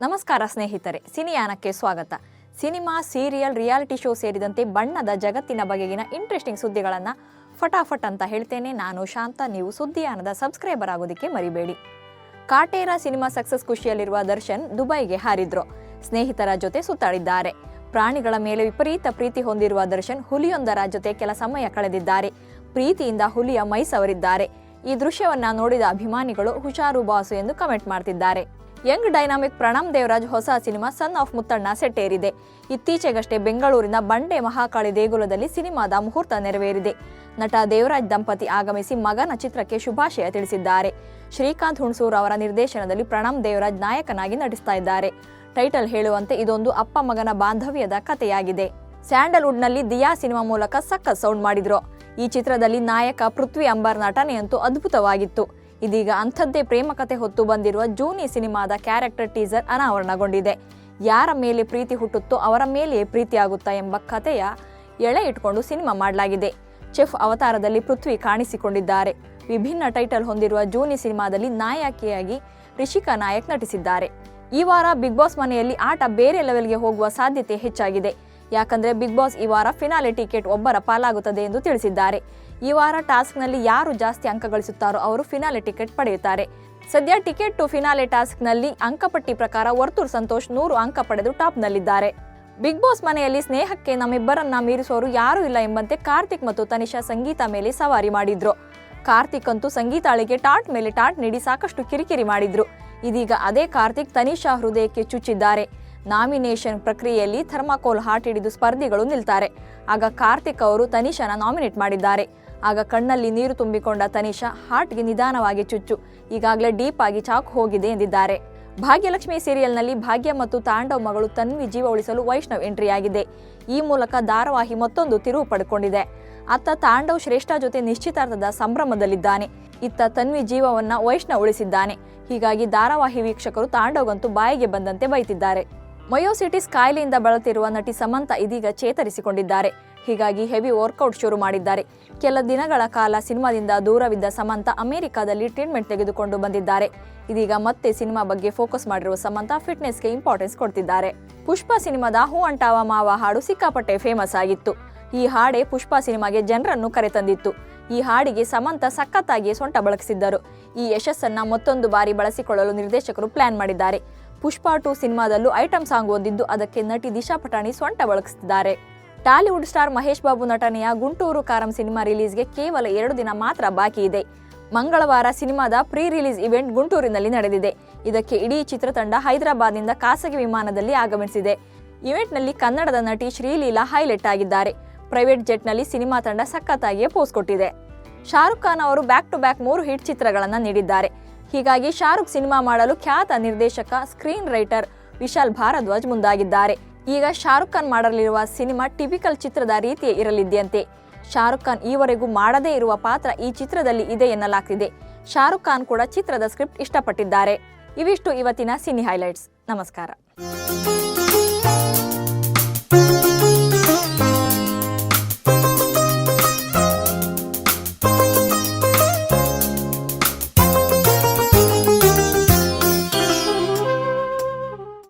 ನಮಸ್ಕಾರ ಸ್ನೇಹಿತರೆ, ಸಿನಿಯಾನಕ್ಕೆ ಸ್ವಾಗತ. ಸಿನಿಮಾ, ಸೀರಿಯಲ್, ರಿಯಾಲಿಟಿ ಶೋ ಸೇರಿದಂತೆ ಬಣ್ಣದ ಜಗತ್ತಿನ ಬಗೆಗಿನ ಇಂಟ್ರೆಸ್ಟಿಂಗ್ ಸುದ್ದಿಗಳನ್ನು ಫಟಾಫಟ್ ಅಂತ ಹೇಳ್ತೇನೆ. ನಾನು ಶಾಂತ, ನೀವು ಸುದ್ದಿಯಾನದ ಸಬ್ಸ್ಕ್ರೈಬರ್ ಆಗೋದಕ್ಕೆ ಮರಿಬೇಡಿ. ಕಾಟೇರ ಸಿನಿಮಾ ಸಕ್ಸಸ್ ಖುಷಿಯಲ್ಲಿರುವ ದರ್ಶನ್ ದುಬೈಗೆ ಹಾರಿದ್ರು. ಸ್ನೇಹಿತರ ಜೊತೆ ಸುತ್ತಾಡಿದ್ದಾರೆ. ಪ್ರಾಣಿಗಳ ಮೇಲೆ ವಿಪರೀತ ಪ್ರೀತಿ ಹೊಂದಿರುವ ದರ್ಶನ್ ಹುಲಿಯೊಂದರ ಜೊತೆ ಕೆಲ ಸಮಯ ಕಳೆದಿದ್ದಾರೆ. ಪ್ರೀತಿಯಿಂದ ಹುಲಿಯ ಮೈಸವರಿದ್ದಾರೆ. ಈ ದೃಶ್ಯವನ್ನ ನೋಡಿದ ಅಭಿಮಾನಿಗಳು ಹುಷಾರು ಬಾಸು ಎಂದು ಕಮೆಂಟ್ ಮಾಡ್ತಿದ್ದಾರೆ. ಯಂಗ್ ಡೈನಾಮಿಕ್ ಪ್ರಣಮ್ ದೇವರಾಜ್ ಹೊಸ ಸಿನಿಮಾ ಸನ್ ಆಫ್ ಮುತ್ತಣ್ಣ ಸೆಟ್ಟೇರಿದೆ. ಇತ್ತೀಚೆಗಷ್ಟೇ ಬೆಂಗಳೂರಿನ ಬಂಡೆ ಮಹಾಕಾಳಿ ದೇಗುಲದಲ್ಲಿ ಸಿನಿಮಾದ ಮುಹೂರ್ತ ನೆರವೇರಿದೆ. ನಟ ದೇವರಾಜ್ ದಂಪತಿ ಆಗಮಿಸಿ ಮಗನ ಚಿತ್ರಕ್ಕೆ ಶುಭಾಶಯ ತಿಳಿಸಿದ್ದಾರೆ. ಶ್ರೀಕಾಂತ್ ಹುಣಸೂರ್ ಅವರ ನಿರ್ದೇಶನದಲ್ಲಿ ಪ್ರಣಮ್ ದೇವರಾಜ್ ನಾಯಕನಾಗಿ ನಟಿಸ್ತಾ ಇದ್ದಾರೆ. ಟೈಟಲ್ ಹೇಳುವಂತೆ ಇದೊಂದು ಅಪ್ಪ ಮಗನ ಬಾಂಧವ್ಯದ ಕಥೆಯಾಗಿದೆ. ಸ್ಯಾಂಡಲ್ವುಡ್ನಲ್ಲಿ ದಿಯಾ ಸಿನಿಮಾ ಮೂಲಕ ಸಖತ್ ಸೌಂಡ್ ಮಾಡಿದ್ರು. ಈ ಚಿತ್ರದಲ್ಲಿ ನಾಯಕ ಪೃಥ್ವಿ ಅಂಬರ್ ನಟನೆಯಂತೂ ಅದ್ಭುತವಾಗಿತ್ತು. ಇದೀಗ ಅಂಥದ್ದೇ ಪ್ರೇಮ ಕಥೆ ಹೊತ್ತು ಬಂದಿರುವ ಜೂನಿ ಸಿನಿಮಾದ ಕ್ಯಾರೆಕ್ಟರ್ ಟೀಸರ್ ಅನಾವರಣಗೊಂಡಿದೆ. ಯಾರ ಮೇಲೆ ಪ್ರೀತಿ ಹುಟ್ಟುತ್ತೋ ಅವರ ಮೇಲೆಯೇ ಪ್ರೀತಿಯಾಗುತ್ತಾ ಎಂಬ ಕಥೆಯ ಎಳೆ ಇಟ್ಕೊಂಡು ಸಿನಿಮಾ ಮಾಡಲಾಗಿದೆ. ಚೆಫ್ ಅವತಾರದಲ್ಲಿ ಪೃಥ್ವಿ ಕಾಣಿಸಿಕೊಂಡಿದ್ದಾರೆ. ವಿಭಿನ್ನ ಟೈಟಲ್ ಹೊಂದಿರುವ ಜೂನಿ ಸಿನಿಮಾದಲ್ಲಿ ನಾಯಕಿಯಾಗಿ ರಿಷಿಕಾ ನಾಯಕ್ ನಟಿಸಿದ್ದಾರೆ. ಈ ವಾರ ಬಿಗ್ ಬಾಸ್ ಮನೆಯಲ್ಲಿ ಆಟ ಬೇರೆ ಲೆವೆಲ್ಗೆ ಹೋಗುವ ಸಾಧ್ಯತೆ ಹೆಚ್ಚಾಗಿದೆ. ಯಾಕಂದ್ರೆ ಬಿಗ್ ಬಾಸ್ ಈ ವಾರ ಫಿನಾಲೆ ಟಿಕೆಟ್ ಒಬ್ಬರ ಪಾಲಾಗುತ್ತದೆ ಎಂದು ತಿಳಿಸಿದ್ದಾರೆ. ಈ ವಾರ ಟಾಸ್ಕ್ನಲ್ಲಿ ಯಾರು ಜಾಸ್ತಿ ಅಂಕ ಗಳಿಸುತ್ತಾರೋ ಅವರು ಫಿನಾಲೆ ಟಿಕೆಟ್ ಪಡೆಯುತ್ತಾರೆ. ಸದ್ಯ ಟಿಕೆಟ್ ಟು ಫಿನಾಲೆ ಟಾಸ್ಕ್ನಲ್ಲಿ ಅಂಕಪಟ್ಟಿ ಪ್ರಕಾರ ವರ್ತೂರ್ ಸಂತೋಷ್ ನೂರು ಅಂಕ ಪಡೆದು ಟಾಪ್ನಲ್ಲಿದ್ದಾರೆ ಬಿಗ್ ಬಾಸ್ ಮನೆಯಲ್ಲಿ ಸ್ನೇಹಕ್ಕೆ ನಮ್ಮಿಬ್ಬರನ್ನ ಮೀರಿಸೋರು ಯಾರೂ ಇಲ್ಲ ಎಂಬಂತೆ ಕಾರ್ತಿಕ್ ಮತ್ತು ತನಿಷಾ ಸಂಗೀತ ಮೇಲೆ ಸವಾರಿ ಮಾಡಿದ್ರು. ಕಾರ್ತಿಕ್ ಅಂತೂ ಸಂಗೀತಾಳಿಗೆ ಟಾಟ್ ಮೇಲೆ ಟಾಟ್ ನೀಡಿ ಸಾಕಷ್ಟು ಕಿರಿಕಿರಿ ಮಾಡಿದ್ರು. ಇದೀಗ ಅದೇ ಕಾರ್ತಿಕ್ ತನಿಷಾ ಹೃದಯಕ್ಕೆ ಚುಚ್ಚಿದ್ದಾರೆ. ನಾಮಿನೇಷನ್ ಪ್ರಕ್ರಿಯೆಯಲ್ಲಿ ಥರ್ಮಾಕೋಲ್ ಹಾಟ್ ಹಿಡಿದು ಸ್ಪರ್ಧಿಗಳು ನಿಲ್ತಾರೆ. ಆಗ ಕಾರ್ತಿಕ್ ಅವರು ತನಿಷನ ನಾಮಿನೇಟ್ ಮಾಡಿದ್ದಾರೆ. ಆಗ ಕಣ್ಣಲ್ಲಿ ನೀರು ತುಂಬಿಕೊಂಡ ತನಿಷಾ ಹಾಟ್ಗೆ ನಿಧಾನವಾಗಿ ಚುಚ್ಚು. ಈಗಾಗಲೇ ಡೀಪ್ ಆಗಿ ಚಾಕು ಹೋಗಿದೆ ಎಂದಿದ್ದಾರೆ. ಭಾಗ್ಯಲಕ್ಷ್ಮಿ ಸೀರಿಯಲ್ನಲ್ಲಿ ಭಾಗ್ಯ ಮತ್ತು ತಾಂಡವ್ ಮಗಳು ತನ್ವಿ ಜೀವ ಉಳಿಸಲು ವೈಷ್ಣವ್ ಎಂಟ್ರಿಯಾಗಿದೆ. ಈ ಮೂಲಕ ಧಾರಾವಾಹಿ ಮತ್ತೊಂದು ತಿರುವು ಪಡ್ಕೊಂಡಿದೆ ಅತ್ತ ತಾಂಡವ್ ಶ್ರೇಷ್ಠ ಜೊತೆ ನಿಶ್ಚಿತಾರ್ಥದ ಸಂಭ್ರಮದಲ್ಲಿದ್ದಾನೆ. ಇತ್ತ ತನ್ವಿ ಜೀವವನ್ನ ವೈಷ್ಣವ್ ಉಳಿಸಿದ್ದಾನೆ. ಹೀಗಾಗಿ ಧಾರಾವಾಹಿ ವೀಕ್ಷಕರು ತಾಂಡವ್ಗಂತೂ ಬಾಯಿಗೆ ಬಂದಂತೆ ಬೈತಿದ್ದಾರೆ. ಮಯೋಸಿಟಿಸ್ ಕಾಯಿಲೆಯಿಂದ ಬಳಲ್ತಿರುವ ನಟಿ ಸಮಂತ ಇದೀಗ ಚೇತರಿಸಿಕೊಂಡಿದ್ದಾರೆ. ಹೀಗಾಗಿ ಹೆವಿ ವರ್ಕೌಟ್ ಶುರು ಮಾಡಿದ್ದಾರೆ. ಕೆಲ ದಿನಗಳ ಕಾಲ ಸಿನಿಮಾದಿಂದ ದೂರವಿದ್ದ ಸಮಂತ ಅಮೆರಿಕಾದಲ್ಲಿ ಟ್ರೀಟ್ಮೆಂಟ್ ತೆಗೆದುಕೊಂಡು ಬಂದಿದ್ದಾರೆ. ಇದೀಗ ಮತ್ತೆ ಸಿನಿಮಾ ಬಗ್ಗೆ ಫೋಕಸ್ ಮಾಡಿರುವ ಸಮಂತ ಫಿಟ್ನೆಸ್ಗೆ ಇಂಪಾರ್ಟೆನ್ಸ್ ಕೊಡ್ತಿದ್ದಾರೆ. ಪುಷ್ಪ ಸಿನಿಮಾದ ಹೂ ಅಂಟಾವ ಮಾವ ಹಾಡು ಸಿಕ್ಕಾಪಟ್ಟೆ ಫೇಮಸ್ ಆಗಿತ್ತು. ಈ ಹಾಡೆ ಪುಷ್ಪ ಸಿನಿಮಾಗೆ ಜನರನ್ನು ಕರೆತಂದಿತ್ತು ಈ ಹಾಡಿಗೆ ಸಮಂತ ಸಖತ್ತಾಗಿ ಸೊಂಟ ಬಳಸಿದ್ದರು. ಈ ಯಶಸ್ಸನ್ನ ಮತ್ತೊಂದು ಬಾರಿ ಬಳಸಿಕೊಳ್ಳಲು ನಿರ್ದೇಶಕರು ಪ್ಲಾನ್ ಮಾಡಿದ್ದಾರೆ. ಪುಷ್ಪ ಟು ಸಿನಿಮಾದಲ್ಲೂ ಐಟಂ ಸಾಂಗ್ ಒಂದಿದ್ದು ಅದಕ್ಕೆ ನಟಿ ದಿಶಾ ಪಟಾಣಿ ಸೊಂಟ ಬಳಗಿಸಿದ್ದಾರೆ ಟಾಲಿವುಡ್ ಸ್ಟಾರ್ ಮಹೇಶ್ ಬಾಬು ನಟನೆಯ ಗುಂಟೂರು ಕಾರಂ ಸಿನಿಮಾ ರಿಲೀಸ್ಗೆ ಕೇವಲ ಎರಡು ದಿನ ಮಾತ್ರ ಬಾಕಿ ಇದೆ. ಮಂಗಳವಾರ ಸಿನಿಮಾದ ಪ್ರೀ ರಿಲೀಸ್ ಇವೆಂಟ್ ಗುಂಟೂರಿನಲ್ಲಿ ನಡೆದಿದೆ. ಇದಕ್ಕೆ ಇಡೀ ಚಿತ್ರತಂಡ ಹೈದರಾಬಾದ್ನಿಂದ ಖಾಸಗಿ ವಿಮಾನದಲ್ಲಿ ಆಗಮಿಸಿದೆ. ಇವೆಂಟ್ನಲ್ಲಿ ಕನ್ನಡದ ನಟಿ ಶ್ರೀಲೀಲಾ ಹೈಲೈಟ್ ಆಗಿದ್ದಾರೆ. ಪ್ರೈವೇಟ್ ಜೆಟ್ನಲ್ಲಿ ಸಿನಿಮಾ ತಂಡ ಸಖತ್ತಾಗಿಯೇ ಪೋಸ್ ಕೊಟ್ಟಿದೆ. ಶಾರುಖ್ ಖಾನ್ ಅವರು ಬ್ಯಾಕ್ ಟು ಬ್ಯಾಕ್ ಮೂರು ಹಿಟ್ ಚಿತ್ರಗಳನ್ನು ನೀಡಿದ್ದಾರೆ. ಹೀಗಾಗಿ ಶಾರುಖ್ ಸಿನಿಮಾ ಮಾಡಲು ಖ್ಯಾತ ನಿರ್ದೇಶಕ, ಸ್ಕ್ರೀನ್ ರೈಟರ್ ವಿಶಾಲ್ ಭಾರದ್ವಾಜ್ ಮುಂದಾಗಿದ್ದಾರೆ. ಈಗ ಶಾರುಖ್ ಖಾನ್ ಮಾಡಲಿರುವ ಸಿನಿಮಾ ಟಿಪಿಕಲ್ ಚಿತ್ರದ ರೀತಿಯೇ ಇರಲಿದೆಯಂತೆ. ಶಾರುಖ್ ಖಾನ್ ಈವರೆಗೂ ಮಾಡದೇ ಇರುವ ಪಾತ್ರ ಈ ಚಿತ್ರದಲ್ಲಿ ಇದೆ ಎನ್ನಲಾಗ್ತಿದೆ. ಶಾರುಖ್ ಖಾನ್ ಕೂಡ ಚಿತ್ರದ ಸ್ಕ್ರಿಪ್ಟ್ ಇಷ್ಟಪಟ್ಟಿದ್ದಾರೆ. ಇವಿಷ್ಟು ಇವತ್ತಿನ ಸಿನಿ ಹೈಲೈಟ್ಸ್. ನಮಸ್ಕಾರ.